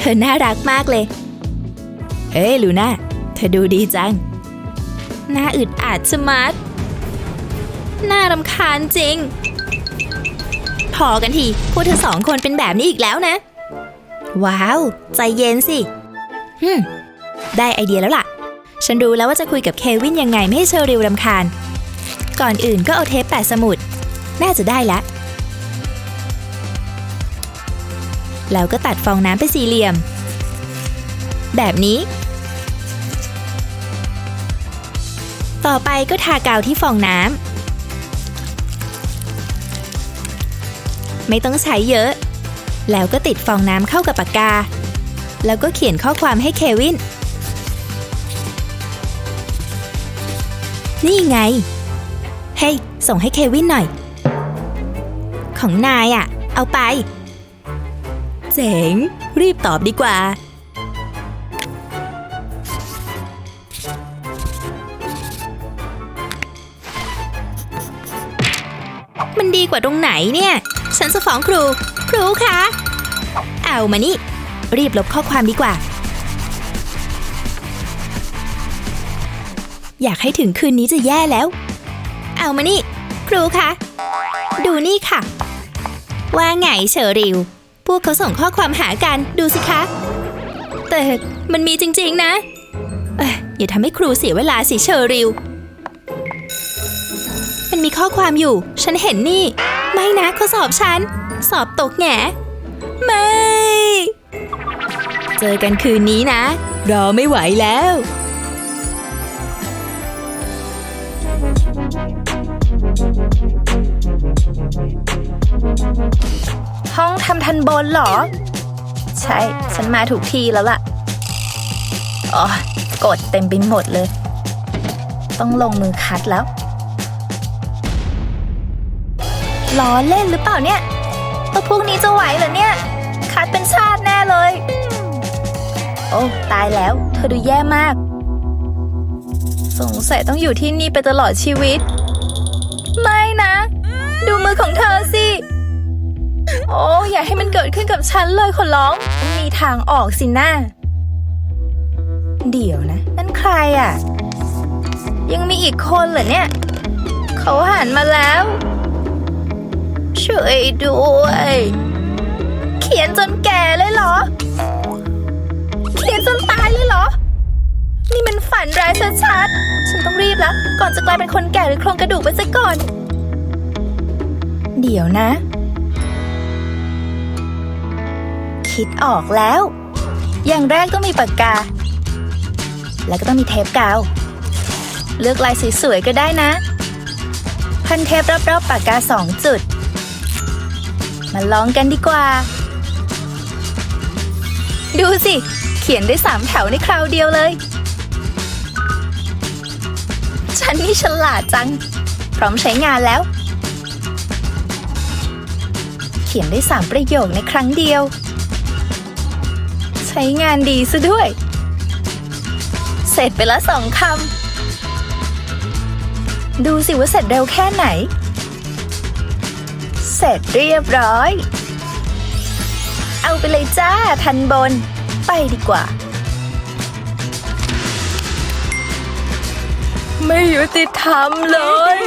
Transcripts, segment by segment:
เธอน่ารักมากเลย เฮ้ยลูน่า เธอดูดีจัง หน้าอึดอัดสมาร์ทน่ารำคาญจริง พอกันที พวกเธอสองคนเป็นแบบนี้อีกแล้วนะ ว้าว ใจเย็นสิฮึมได้ไอเดียแล้วล่ะ ฉันรู้แล้วว่าจะคุยกับเควินยังไงไม่ให้เชอริลรำคาญ ก่อนอื่นก็เอาเทปแปะสมุด น่าจะได้ละ แล้วก็ตัดฟองน้ำเป็นสี่เหลี่ยม แบบนี้ ต่อไปก็ทากาวที่ฟองน้ำไม่ต้องใช้เยอะ แล้วก็ติดฟองน้ำเข้ากับปากกา แล้วก็เขียนข้อความให้เควิน นี่ไง เฮ้ย ส่งให้เควินหน่อย ของนายอะ่ะ เอาไป เจ๋ง รีบตอบดีกว่า มันดีกว่าตรงไหนเนี่ย ฉันจะฟ้องครู ครูคะ เอามานี่ รีบลบข้อความดีกว่า อยากให้ถึงคืนนี้จะแย่แล้ว เอามานี่ ครูคะ ดูนี่ค่ะ ว่าไงเชอริว วกเขาส่งข้อความหากันดูสิคะ แต่มันมีจริง ๆ นะเอยอย่าทำให้ครูเสียเวลาสิเชอริวมันมีข้อความอยู่ ฉันเห็นนี่ ไม่นะข้อสอบฉัน สอบตกแหงไม่ เจอกันคืนนี้นะ รอไม่ไหวแล้ว ทันบนเหรอ ใช่ ฉันมาถูกที่แล้วล่ะ อ๋อกดเต็มไปหมดเลย ต้องลงมือคัดแล้ว ล้อเล่นหรือเปล่าเนี่ยตัวพวกนี้จะไหวเหรอเนี่ย คัดเป็นชาติแน่เลย โอ้ตายแล้ว เธอดูแย่มาก สงสัยต้องอยู่ที่นี่ไปตลอดชีวิต ไม่นะ ดูมือของเธอสิ โอ้อย่าให้มันเกิดขึ้นกับฉันเลยขอร้อง มีทางออกสินะเดี๋ยวนะ นั่นใครอะ ยังมีอีกคนเหรอเนี่ย เขาหันมาแล้ว ช่วยด้วย เขียนจนแก่เลยเหรอ เขียนจนตายเลยเหรอ นี่มันฝันร้ายชัดๆฉันต้องรีบแล้วก่อนจะกลายเป็นคนแก่หรือโครงกระดูกไปซะก่อน เดี๋ยวนะ คิดออกแล้ว อย่างแรกต้องมีปากกา แล้วก็ต้องมีเทปกาว เลือกลายสวยๆก็ได้นะ พันเทปรอบๆปากกาสองจุด มาลองกันดีกว่า ดูสิ เขียนได้สามแถวในคราวเดียวเลย ฉันนี่ฉลาดจัง พร้อมใช้งานแล้วเขียนได้สามประโยคในครั้งเดียว ใช้งานดีซะด้วย เสร็จไปละสองคำ ดูสิว่าเสร็จเร็วแค่ไหน เสร็จเรียบร้อย เอาไปเลยจ้าทันบน ไปดีกว่า ไม่ยุติธรรมเลย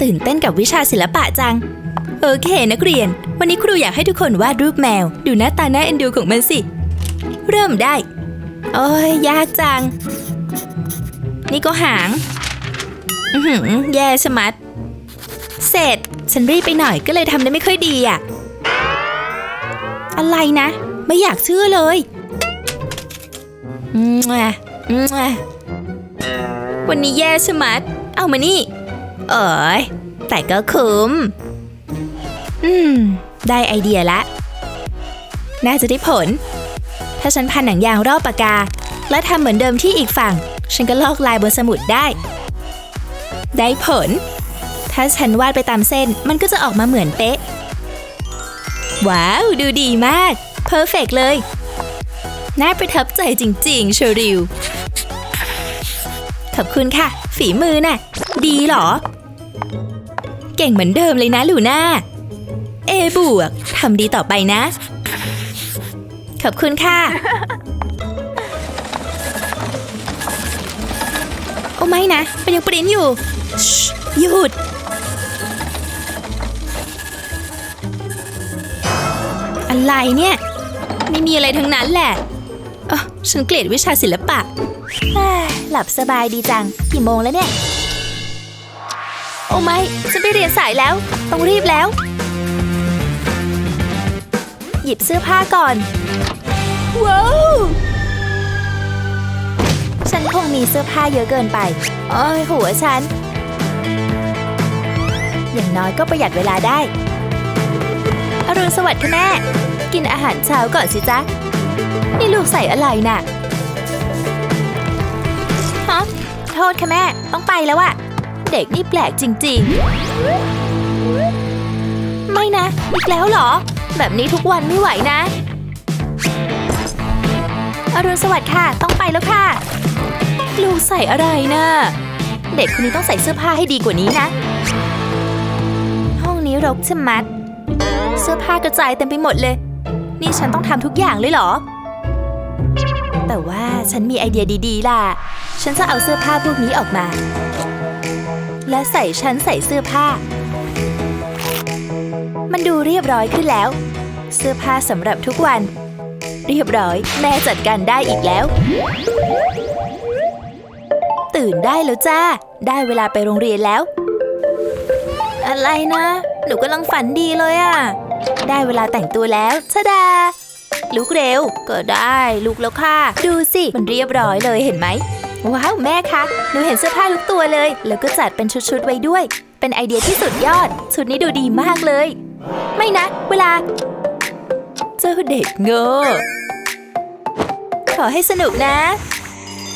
ตื่นเต้นกับวิชาศิลปะจัง โอเคนักเรียน วันนี้ครูอยากให้ทุกคนวาดรูปแมว ดูหน้าตาน่าเอ็นดูของมันสิ เริ่มได้ โอ้ยยากจัง นี่ก็หาง อือหือแย่ชะมัด เสร็จ ฉันรีบไปหน่อยก็เลยทำได้ไม่ค่อยดีอะ อะไรนะ ไม่อยากเชื่อเลยอืมอะอืมอะวันนี้แย่ชะมัด เอามานี่ เอ๋ยแต่ก็คุ้ม อืม ได้ไอเดียละ น่าจะได้ผล ถ้าฉันพันหนังยางรอบปากกา และทำเหมือนเดิมที่อีกฝั่ง ฉันก็ลอกลายบนสมุดได้ ได้ผล ถ้าฉันวาดไปตามเส้น มันก็จะออกมาเหมือนเป๊ะ ว้าว ดูดีมาก เพอร์เฟกเลย น่าประทับใจจริงๆเชอริว ขอบคุณค่ะ ฝีมือน่ะ ดีหรอ เก่งเหมือนเดิมเลยนะลูน่า เอบวกทำดีต่อไปนะ ขอบคุณค่ะ โอ้ไม่นะมันยังปริ้นอยู่หยุด อะไรเนี่ย ไม่มีอะไรทั้งนั้นแหละเอ๋อฉันเกลียดวิชาศิลปะ หลับสบายดีจัง กี่โมงแล้วเนี่ย โอ้ไม่ฉันไปเรียนสายแล้ว ต้องรีบแล้ว หยิบเสื้อผ้าก่อน ว้าว ฉันคงมีเสื้อผ้าเยอะเกินไปโอ้ยหัวฉัน อย่างน้อยก็ประหยัดเวลาได้ อรุณสวัสดิ์ค่ะแม่ กินอาหารเช้าก่อนสิจ๊ะ นี่ลูกใส่อะไรน่ะ ฮะ โทษค่ะแม่ ต้องไปแล้วอะเด็กนี่แปลกจริง ๆ ไม่นะ อีกแล้วเหรอ แบบนี้ทุกวันไม่ไหวนะอรุณสวัสดิ์ค่ะ ต้องไปแล้วค่ะ ลูกใส่อะไรนะ เด็กคนนี้ต้องใส่เสื้อผ้าให้ดีกว่านี้นะ ห้องนี้รกชะมัด เสื้อผ้ากระจายเต็มไปหมดเลย นี่ฉันต้องทำทุกอย่างเลยเหรอ แต่ว่าฉันมีไอเดียดีๆ ล่ะ ฉันจะเอาเสื้อผ้าพวกนี้ออกมา และใส่ฉันใส่เสื้อผ้า มันดูเรียบร้อยขึ้นแล้ว เสื้อผ้าสำหรับทุกวัน เรียบร้อย แม่จัดการได้อีกแล้ว ตื่นได้แล้วจ้า ได้เวลาไปโรงเรียนแล้ว อะไรนะ หนูกำลังฝันดีเลยอะได้เวลาแต่งตัวแล้วชะดา ลุกเร็ว ก็ได้ลุกแล้วค่ะ ดูสิ มันเรียบร้อยเลยเห็นไหม ว้าว แม่คะ หนูเห็นเสื้อผ้าทุกตัวเลย แล้วก็จัดเป็นชุดๆไว้ด้วย เป็นไอเดียที่สุดยอด ชุดนี้ดูดีมากเลย ไม่นะ เวลา เจ้าเด็กโง่ขอให้สนุกนะ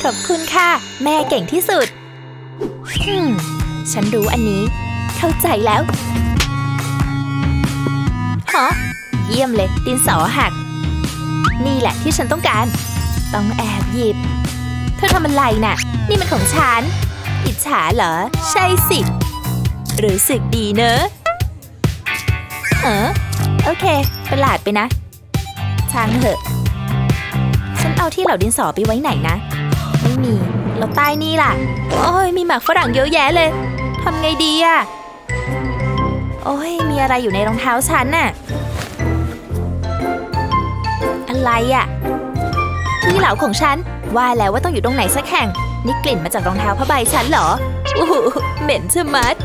ขอบคุณค่ะ แม่เก่งที่สุดฮึฉันรู้อันนี้ เข้าใจแล้วฮะเยี่ยมเลย ดินสอหัก นี่แหละที่ฉันต้องการ ต้องแอบหยิบ เธอทำอะไรน่ะ นี่มันของฉัน อิจฉาเหรอ ใช่สิ รู้สึกดีเนอะ เออโอเค ประหลาดไปนะ ช่างเถอะ ฉันเอาที่เหล่าดินสอไปไว้ไหนนะ ไม่มี แล้วใต้นี่ล่ะ โอ้ยมีหมากฝรั่งเยอะแยะเลยทำไงดีอะโอ้ยมีอะไรอยู่ในรองเท้าฉันน่ะ อะไรอะที่เหล่าของฉัน ว่าแล้วว่าต้องอยู่ตรงไหนสักแห่ง นี่กลิ่นมาจากรองเท้าผ้าใบฉันเหรออู้หูเหม็นชะมัด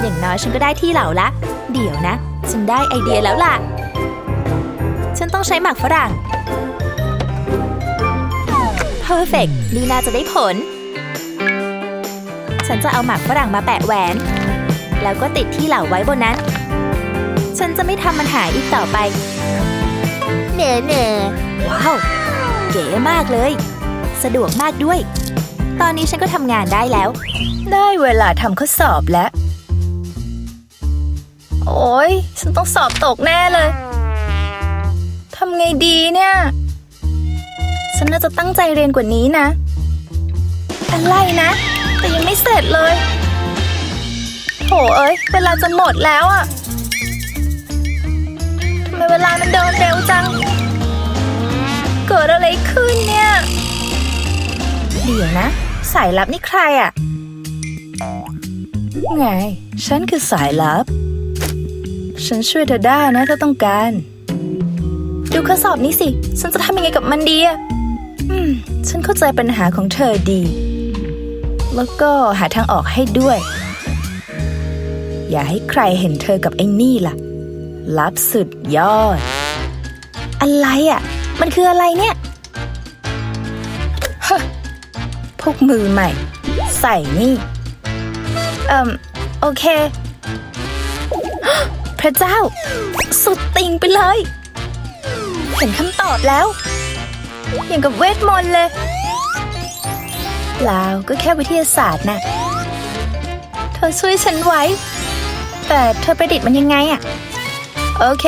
อย่างน้อยฉันก็ได้ที่เหล่าละ เดี๋ยวนะ ฉันได้ไอเดียแล้วล่ะ ฉันต้องใช้หมากฝรั่ง perfect นี่น่าจะได้ผล ฉันจะเอาหมากฝรั่งมาแปะแหวน แล้วก็ติดที่เหล่าไว้บนนั้น ฉันจะไม่ทำมันหายอีกต่อไป เน่เน่ว้าว เก๋มากเลย สะดวกมากด้วย ตอนนี้ฉันก็ทำงานได้แล้ว ได้เวลาทำข้อสอบแล้ว โอ้ยฉันต้องสอบตกแน่เลย ทำไงดีเนี่ย ฉันน่าจะตั้งใจเรียนกว่านี้นะ อะไรนะ แต่ยังไม่เสร็จเลยโถเอ้ย เวลาจะหมดแล้วอะทำไมเวลามันเดินเร็วจัง เกิดอะไรขึ้นเนี่ย เดี๋ยวนะ สายลับนี่ใครอะไง ฉันคือสายลับ ฉันช่วยเธอได้นะถ้าต้องการ ดูข้อสอบนี้สิ ฉันจะทำยังไงกับมันดีอะอืม ฉันเข้าใจปัญหาของเธอดี แล้วก็หาทางออกให้ด้วย อย่าให้ใครเห็นเธอกับไอ้นี่ล่ะ ลับสุดยอด อะไรอะ่ะ มันคืออะไรเนี่ยฮะพวกมือใหม่ ใส่นี่ เอ่มโอเค พระเจ้า สุดติงไปเลย เห็นคำตอบแล้ว อย่างกับเวทมนต์เลยเปล่าก็แค่วิทยาศาสตร์น่ะ เธอช่วยฉันไว้ แต่เธอประดิษฐ์มันยังไงอะโอเค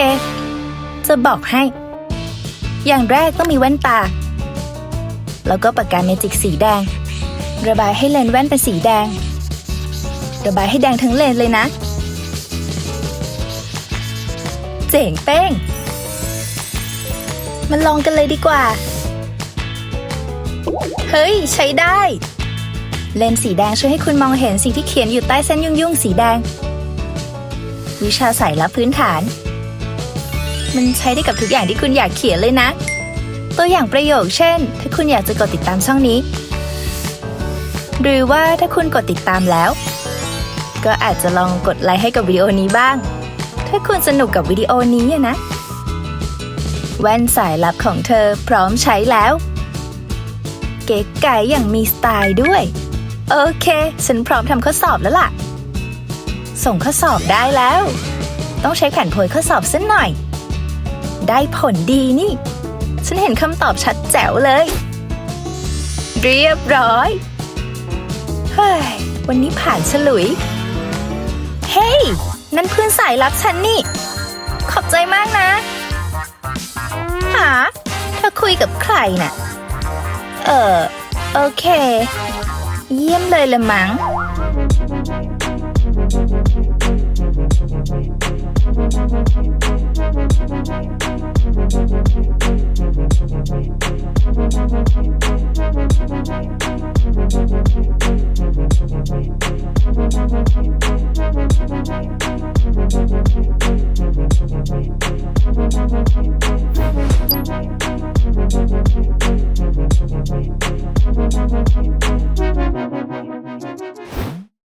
จะบอกให้ อย่างแรกต้องมีแว่นตา แล้วก็ปากกาเมจิกสีแดง ระบายให้เลนแว่นเป็นสีแดง ระบายให้แดงทั้งเลนเลยนะ เจ๋งเป้งมาลองกันเลยดีกว่า เฮ้ย ใช้ได้ เลนส์สีแดงช่วยให้คุณมองเห็นสิ่งที่เขียนอยู่ใต้เส้นยุ่งๆ สีแดง วิชาสายลับพื้นฐาน มันใช้ได้กับทุกอย่างที่คุณอยากเขียนเลยนะ ตัวอย่างประโยคเช่น ถ้าคุณอยากจะกดติดตามช่องนี้ หรือว่าถ้าคุณกดติดตามแล้ว ก็อาจจะลองกดไลค์ให้กับวิดีโอนี้บ้าง ถ้าคุณสนุกกับวิดีโอนี้นะ แว่นสายลับของเธอพร้อมใช้แล้ว เก๋ไก๋อย่างมีสไตล์ด้วย โอเค ฉันพร้อมทำข้อสอบแล้วล่ะ ส่งข้อสอบได้แล้ว ต้องใช้แผ่นโพยข้อสอบสักหน่อย ได้ผลดีนี่ ฉันเห็นคำตอบชัดแจ๋วเลย เรียบร้อย เฮ้ย วันนี้ผ่านฉลุย นั่นเพื่อนสายลับฉันนี่ ขอบใจมากนะหาเธอคุยกับใครน่ะ เออ โอเค เยี่ยมเลยละมัง้ง